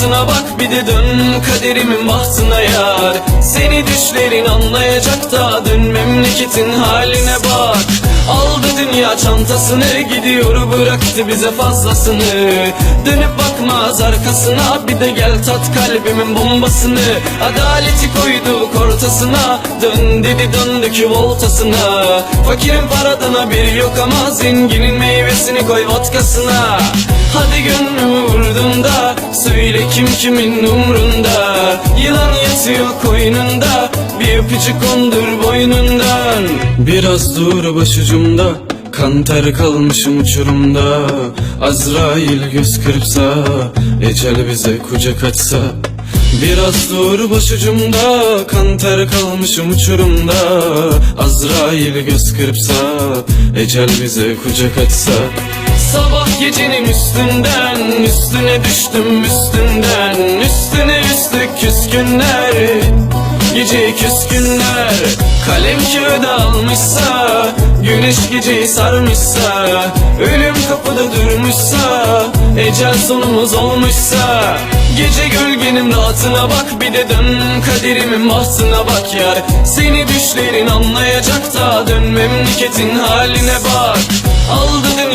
rahatına bak bir de dön kaderimin bahtına yar. Seni düşlerin anlayacak da dön memleketin haline bak. Aldı dünya çantasını gidiyor bıraktı bize fazlasını. Dönüp bakmaz arkasına bir de gel tat kalbimin bombasını. Adaleti koyduk ortasına dön dedi döndük voltasına Fakirin paradan haberi yok ama zenginin meyvesini koy vodkasına. Hadi gönlümü vurdun da söyle kim kimin umrunda? Yılan yatıyor koynunda. Bir öpücük kondur boynundan. Biraz dur başucumda. Kan ter kalmışım uçurumda. Azrail göz kırpsa Ecel bize kucak açsa. Biraz dur başucumda. Kan ter kalmışım uçurumda. Azrail göz kırpsa Ecel bize kucak açsa. Sabah gecenin üstünden Üstüne düştüm üstünden Üstüne üstlük küskünler. Gece küskünler Kalem kağıda almışsa Güneş geceyi sarmışsa Ölüm kapıda durmuşsa Ecel sonumuz olmuşsa. Gece gölgenin rahatına bak Bir de dön kaderimin bahtına bak yar. Seni düşlerin anlayacak da Dön memleketin haline bak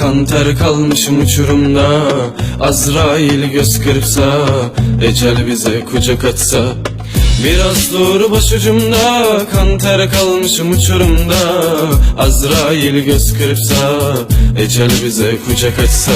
Kan ter kalmışım uçurumda. Azrail göz kırpsa Ecel bize kucak açsa Biraz dur başucumda Kan ter kalmışım uçurumda. Azrail göz kırpsa Ecel bize kucak açsa